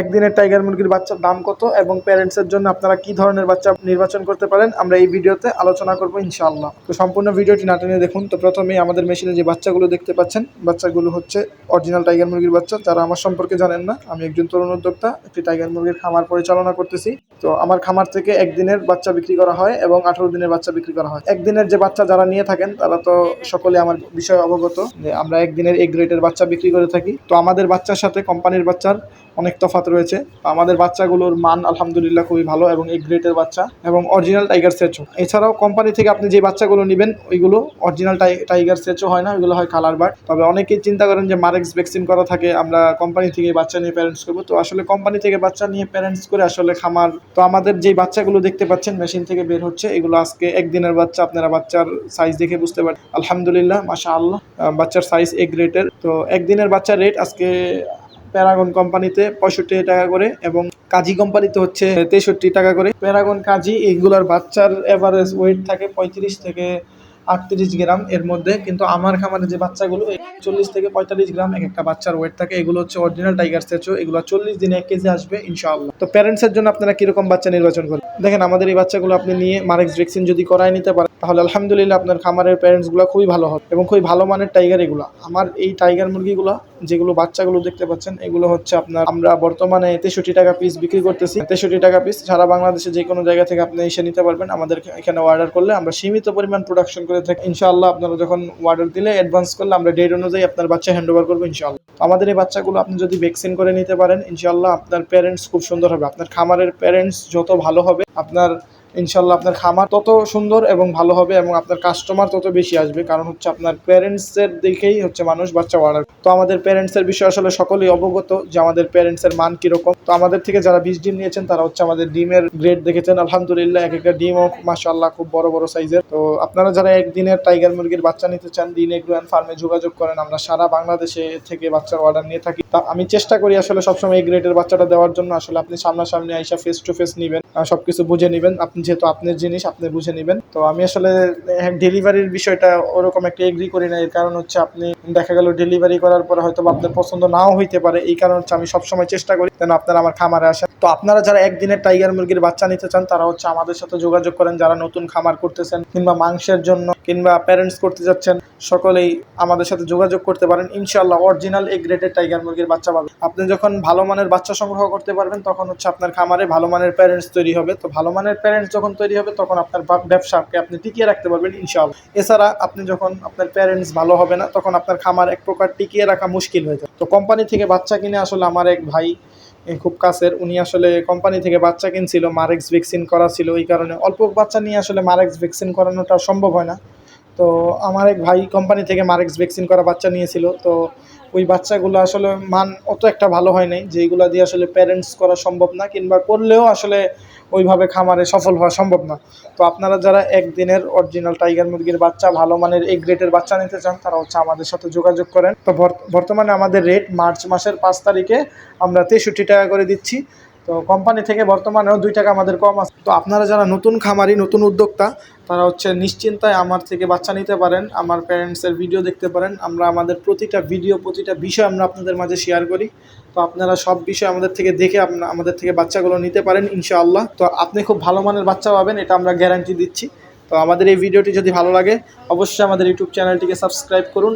একদিনের টাইগার মুরগির বাচ্চার দাম কত এবং প্যারেন্টসের জন্য আপনারা কি ধরনের বাচ্চা নির্বাচন করতে পারেন, আমরা এই ভিডিওতে আলোচনা করব ইনশাআল্লাহ। তো সম্পূর্ণ ভিডিওটি না টেনে দেখুন। তো প্রথমেই আমাদের মেশিনে যে বাচ্চাগুলো দেখতে পাচ্ছেন, বাচ্চাগুলো হচ্ছে অরিজিনাল টাইগার মুরগির বাচ্চা। যারা আমার সম্পর্কে জানেন না, আমি একজন তরুণ উদ্যোক্তা, একটি টাইগার মুরগির খামার পরিচালনা করতেছি। তো আমার খামার থেকে একদিনের বাচ্চা বিক্রি করা হয় এবং আঠারো দিনের বাচ্চা বিক্রি করা হয়। একদিনের যে বাচ্চা যারা নিয়ে থাকেন, তারা তো সকলে আমার বিষয়ে অবগত যে আমরা একদিনের এগ গ্রেডের বাচ্চা বিক্রি করে থাকি। তো আমাদের বাচ্চার সাথে কোম্পানির বাচ্চার অনেক তফাৎ রয়েছে। আমাদের বাচ্চাগুলোর মান আলহামদুলিল্লাহ খুবই ভালো এবং এগ গ্রেটের বাচ্চা এবং অরিজিনাল টাইগার সেচও এছাড়াও কোম্পানি থেকে আপনি যে বাচ্চাগুলো নেবেন, ওইগুলো অরিজিনাল টাইগার সেচও হয় না, ওইগুলো হয় কালার বার্ড তবে অনেকেই চিন্তা করেন যে মারেক্স ভ্যাকসিন করা থাকে, আমরা কোম্পানি থেকে বাচ্চা নিয়ে প্যারেন্টস করব। তো আসলে কোম্পানি থেকে বাচ্চা নিয়ে প্যারেন্টস করে আসলে খামার, তো আমাদের যে বাচ্চাগুলো দেখতে পাচ্ছেন মেশিন থেকে বের হচ্ছে, এগুলো আজকে একদিনের বাচ্চা, আপনারা বাচ্চার সাইজ দেখে বুঝতে পারেন আলহামদুলিল্লাহ মাশা আল্লাহ বাচ্চার সাইজ এ রেটের তো একদিনের বাচ্চার রেট আজকে প্যারাগন কোম্পানিতে পঁয়ষট্টি টাকা করে এবং কাজী কোম্পানিতে হচ্ছে তেষট্টি টাকা করে। প্যারাগন কাজী এইগুলোর বাচ্চার এভারেজ ওয়েট থাকে পঁয়ত্রিশ থেকে আটত্রিশ গ্রাম এর মধ্যে। কিন্তু আমার খামারে যে বাচ্চাগুলো চল্লিশ থেকে পঁয়তাল্লিশ গ্রাম এক একটা বাচ্চার ওয়েট থাকে। এগুলো হচ্ছে অরিজিনাল টাইগার স্ট্যাচু এগুলো চল্লিশ দিনে এক কেজি আসবে, ইনশাআল্লাহ। তো প্যারেন্টসের জন্য আপনারা কীরকম বাচ্চা নির্বাচন করেন দেখেন, আমাদের এই বাচ্চাগুলো আপনি নিয়ে মারেক্স ভ্যাকসিন যদি করায় নিতে পারেন তাহলে আলহামদুলিল্লাহ আপনার খামারের প্যারেন্টসগুলো খুবই ভালো হবে এবং খুবই ভালো মানের টাইগার এগুলো। আমার এই টাইগার মুরগিগুলো, যেগুলো বাচ্চাগুলো দেখতে পাচ্ছেন, এগুলো হচ্ছে আপনার, আমরা বর্তমানে তেষট্টি টাকা পিস বিক্রি করতেছি। তেষট্টি টাকা পিস সারা বাংলাদেশে যে কোনো জায়গা থেকে আপনি এসে নিতে পারবেন। আমাদের এখানে অর্ডার করলে আমরা সীমিত পরিমাণ প্রোডাকশন করে থাকি। ইনশাআল্লাহ আপনারা যখন অর্ডার দিলে অ্যাডভান্স করলে আমরা ডেট অনুযায়ী আপনার বাচ্চা হ্যান্ড ওভার করব ইনশাআল্লাহ। আমাদের এই বাচ্চাগুলো আপনি যদি ভ্যাকসিন করে নিতে পারেন, ইনশাআল্লাহ আপনার প্যারেন্টস খুব সুন্দর হবে। আপনার খামারের প্যারেন্টস যত ভালো হবে, আপনার ইনশাল্লাহ আপনার খামার তত সুন্দর এবং ভালো হবে এবং আপনার কাস্টমার তত বেশি আসবে। কারণ হচ্ছে আপনার প্যারেন্টসের দিকেই হচ্ছে মানুষ বাচ্চা অর্ডার তো আমাদের প্যারেন্টসের বিষয়ে আসলে সকলেই অবগত যে আমাদের প্যারেন্টসের মান কীরকম। তো আমাদের থেকে যারা বীজ ডিম নিয়েছেন, তারা হচ্ছে আমাদের ডিমের গ্রেড দেখেছেন। আলহামদুলিল্লাহ, এক একটা ডিমও মাশাল্লাহ খুব বড় বড় সাইজের তো আপনারা যারা একদিনের টাইগার মুরগির বাচ্চা নিতে চান, দিন এগ্রোয়ান ফার্মে যোগাযোগ করেন। আমরা সারা বাংলাদেশে থেকে বাচ্চার অর্ডার নিয়ে থাকি। তা আমি চেষ্টা করি আসলে সবসময় এই গ্রেডের বাচ্চাটা দেওয়ার জন্য। আসলে আপনি সামনাসামনি আইসা ফেস টু ফেস নেবেন। সবকিছু বুঝে নেবেন। আপনি যেহেতু আপনার জিনিস, আপনি বুঝে নেবেন। তো আমি আসলে ডেলিভারির বিষয়টা ওরকম একটা এগ্রি করি না। এর কারণ হচ্ছে আপনি দেখা গেল ডেলিভারি করার পরে হয়তো আপনার পছন্দ নাও হইতে পারে। এই কারণ হচ্ছে আমি সবসময় চেষ্টা করি যেন আপনারা আমার খামারে আসেন। তো আপনারা যারা একদিনের টাইগার মুরগির বাচ্চা নিতে চান, তারা হচ্ছে আমাদের সাথে যোগাযোগ করেন, যারা নতুন খামার করতেছেন কিংবা মাংসের জন্য কিংবা প্যারেন্টস করতে যাচ্ছেন, সকলেই আমাদের সাথে যোগাযোগ করতে পারেন। ইনশাল্লাহ অরিজিনাল এ গ্রেডের টাইগার মুরগির বাচ্চা পাবেন। আপনি যখন ভালো মানের বাচ্চা সংগ্রহ করতে পারবেন, তখন হচ্ছে আপনার খামারে ভালো মানের প্যারেন্টস তৈরি হবে। তো ভালো মানের প্যারেন্টস যখন তৈরি হবে, তখন আপনার ব্যবসাকে আপনি টিকিয়ে রাখতে পারবেন ইনশাআল্লাহ। এছাড়া আপনি যখন আপনার প্যারেন্টস ভালো হবে না, তখন আপনার খামার এক প্রকার টিকিয়ে রাখা মুশকিল হয়ে যায়। তো কোম্পানি থেকে বাচ্চা কিনে আসলে আমার এক ভাই খুব কাছের। উনি আসলে কোম্পানি থেকে বাচ্চা কিনছিল মারেক্স ভ্যাকসিন করা ছিল। এই কারণে অল্প বাচ্চা নিয়ে আসলে মারেক্স ভ্যাকসিন করানোটা সম্ভব হয় না। তো আমার এক ভাই কোম্পানি থেকে মারেক্স ভ্যাকসিন করা বাচ্চা নিয়েছিল। তো ওই বাচ্চাগুলো আসলে মান অত একটা ভালো হয় নাই যেগুলো দিয়ে আসলে প্যারেন্টস করা সম্ভব না, কিংবা করলেও আসলে ওইভাবে খামারে সফল হওয়া সম্ভব না। তো আপনারা যারা একদিনের অরিজিনাল টাইগার মুরগির বাচ্চা, ভালো মানের এই গ্রেটের বাচ্চা নিতে চান, তারা হচ্ছে আমাদের সাথে যোগাযোগ করেন। তো বর্তমানে আমাদের রেট মার্চ মাসের পাঁচ তারিখে আমরা তেষট্টি টাকা করে দিচ্ছি। তো কোম্পানি থেকে বর্তমানেও দুই টাকা আমাদের কম আছে। তো আপনারা যারা নতুন খামারি, নতুন উদ্যোক্তা, তারা হচ্ছে নিশ্চিন্তায় আমার থেকে বাচ্চা নিতে পারেন, আমার প্যারেন্টসের ভিডিও দেখতে পারেন। আমরা আমাদের প্রতিটা ভিডিও প্রতিটা বিষয় আমরা আপনাদের মাঝে শেয়ার করি। তো আপনারা সব বিষয় আমাদের থেকে দেখে আমাদের থেকে বাচ্চাগুলো নিতে পারেন, ইনশাআল্লাহ। তো আপনি খুব ভালো মানের বাচ্চা পাবেন, এটা আমরা গ্যারান্টি দিচ্ছি। তো আমাদের এই ভিডিওটি যদি ভালো লাগে, অবশ্যই আমাদের ইউটিউব চ্যানেলটিকে সাবস্ক্রাইব করুন।